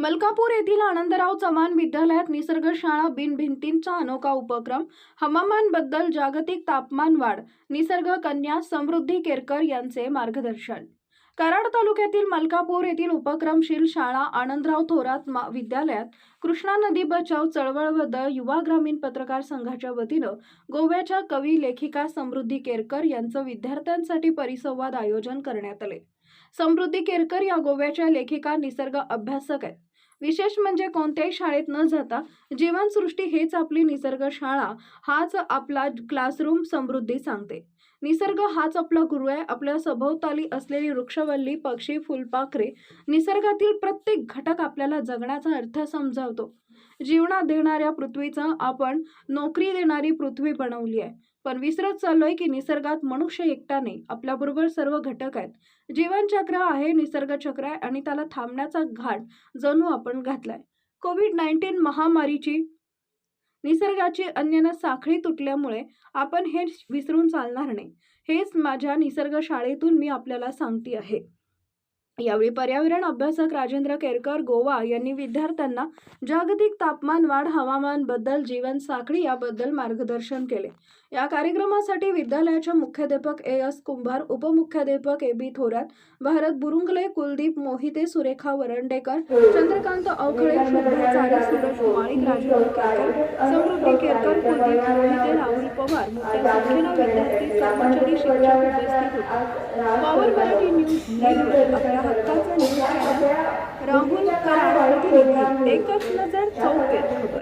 मलकापूर येथील आनंदराव चव्हाण विद्यालयात निसर्ग शाळा बिन भिंतींचा अनोखा उपक्रम हवामानबद्दल जागतिक तापमान वाढ निसर्ग कन्या समृद्धी केरकर यांचे मार्गदर्शन. कराड तालुक्यातील मलकापूर येथील उपक्रमशील शाळा आनंदराव थोरात मा- विद्यालयात कृष्णा नदी बचाव चळवळ व द युवा ग्रामीण पत्रकार संघाच्या वतीनं गोव्याच्या कवी लेखिका समृद्धी केरकर यांचं विद्यार्थ्यांसाठी परिसंवाद आयोजन करण्यात आले. समृद्धी केरकर या गोव्याच्या लेखिका निसर्ग अभ्यासक आहेत. विशेष म्हणजे कोणत्याही शाळेत न जाता जीवनसृष्टी हेच आपली निसर्ग शाळा हाच आपला क्लासरूम समृद्धी सांगते. निसर्ग हाच आपला गुरु आहे आपल्या सभोवताली असलेली वृक्षवल्ली पक्षी फुलपाखरे निसर्गातील प्रत्येक घटक आपल्याला जगण्याचा अर्थ समजावतो. जीवनात देणाऱ्या पृथ्वीचं आपण नोकरी देणारी पृथ्वी बनवली आहे. पण विसरत चाललोय की निसर्गात मनुष्य एकटा नाही. आपल्याबरोबर सर्व घटक आहेत. जीवनचक्र आहे निसर्गचक्र आहे आणि त्याला थांबण्याचा घाट जणू आपण घातलाय. कोविड नाईन्टीन महामारीची निसर्गाची अन्यनं साखळी तुटल्यामुळे आपण हे विसरून चालणार नाही. हेच माझ्या निसर्ग शाळेतून मी आपल्याला सांगते आहे. यावेळी पर्यावरण अभ्यासक राजेंद्र केरकर गोवा यांनी विद्यार्थ्यांना जागतिक तापमान वाढ हवामानबद्दल जीवन साखळी याबद्दल मार्गदर्शन केले. या कार्यक्रमासाठी विद्यालयाच्या मुख्याध्यापक ए. एस. कुंभार उपमुख्याध्यापक ए. बी. थोरात भारत बुरुंगले कुलदीप मोहिते सुरेखा वरंडेकर चंद्रकांत अवखळे शुभ्रा माळिक राजेंद्र केरकर समृद्धी केरकर कुलदीप मोहिते राहुल पवार मोठ्या संख्येनं विद्यार्थी कर्मचारी शिक्षक उपस्थित होते. पॉवर मराठी न्यूज आपल्या हक्काचं चॅनल राहुल कराड एकच नजर चौकेत